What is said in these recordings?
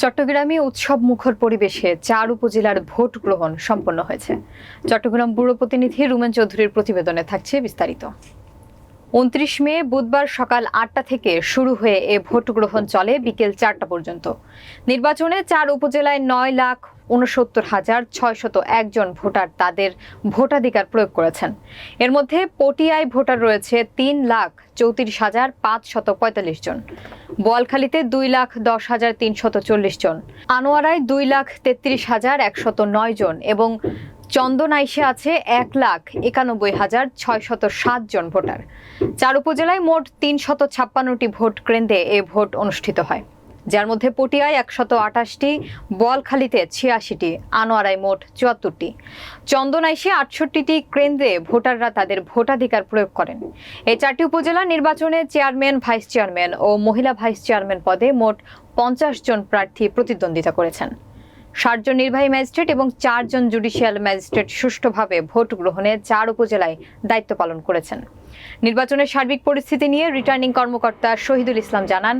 চট্টগ্রামে উৎসব মুখর পরিবেশে চার উপজেলার ভোট গ্রহণ সম্পন্ন হয়েছে। চট্টগ্রাম ব্যুরো প্রতিনিধি রুমেন চৌধুরীর প্রতিবেদনে থাকছে বিস্তারিত। উনত্রিশ মে বুধবার সকাল আটটা থেকে শুরু হয়ে এ ভোট গ্রহণ চলে বিকেল চারটা পর্যন্ত। নির্বাচনে চার উপজেলায় নয় লাখ উনসত্তর হাজার ছয়শত একজন ভোটার তাদের ভোটাধিকার প্রয়োগ করেছেন। এর মধ্যে পটিয়ায় ভোটার রয়েছে তিন লাখ চৌত্রিশ হাজার পাঁচশত পঁয়তাল্লিশ জন। বোয়ালখালীতে দুই লাখ দশ হাজার তিনশত চল্লিশ জন। আনোয়ারায় দুই লাখ তেত্রিশ হাজার একশত নয় জন এবং চন্দনাইশে আছে এক লাখ একানব্বই হাজার ছয়শত সাত জন ভোটার। চার উপজেলায় মোট তিনশত ছাপ্পান্নটি ভোট কেন্দ্রে এ ভোট অনুষ্ঠিত হয়। যার মধ্যে পটিয়ায় একশত আঠাশটি বলখালিতে ছিয়াশিটি, আনোয়ারায় মোট চুয়াত্তরটি। চন্দনাইশে আটষট্টিটি, কেন্দ্রে ভোটাররা তাদের ভোটাধিকার প্রয়োগ করেন। এই চারটি উপজেলা নির্বাচনে চেয়ারম্যান, ভাইস চেয়ারম্যান ও মহিলা ভাইস চেয়ারম্যান পদে মোট পঞ্চাশ জন প্রার্থী প্রতিদ্বন্দ্বিতা করেছেন। ষাটজন নির্বাহী ম্যাজিস্ট্রেট এবং চারজন জুডিশিয়াল ম্যাজিস্ট্রেট সুষ্ঠুভাবে ভোট গ্রহণে চার উপজেলায় দায়িত্ব পালন করেছেন। নির্বাচনের সার্বিক পরিস্থিতি নিয়ে রিটার্নিং কর্মকর্তা শহীদুল ইসলাম জানান,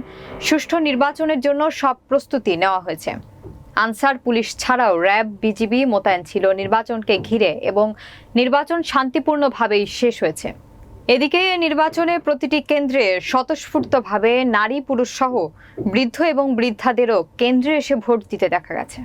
সুষ্ঠু নির্বাচনের জন্য সব প্রস্তুতি নেওয়া হয়েছে। আনসার পুলিশ ছাড়াও র্যাব, বিজিবি মোতায়েন ছিল নির্বাচনকে ঘিরে এবং নির্বাচন শান্তিপূর্ণভাবেই শেষ হয়েছে। এদিকে নির্বাচনে প্রতিটি কেন্দ্রে স্বতঃস্ফূর্তভাবে নারী, পুরুষ সহ বৃদ্ধ এবং বৃদ্ধাদেরও কেন্দ্রে এসে ভোট দিতে দেখা গেছে।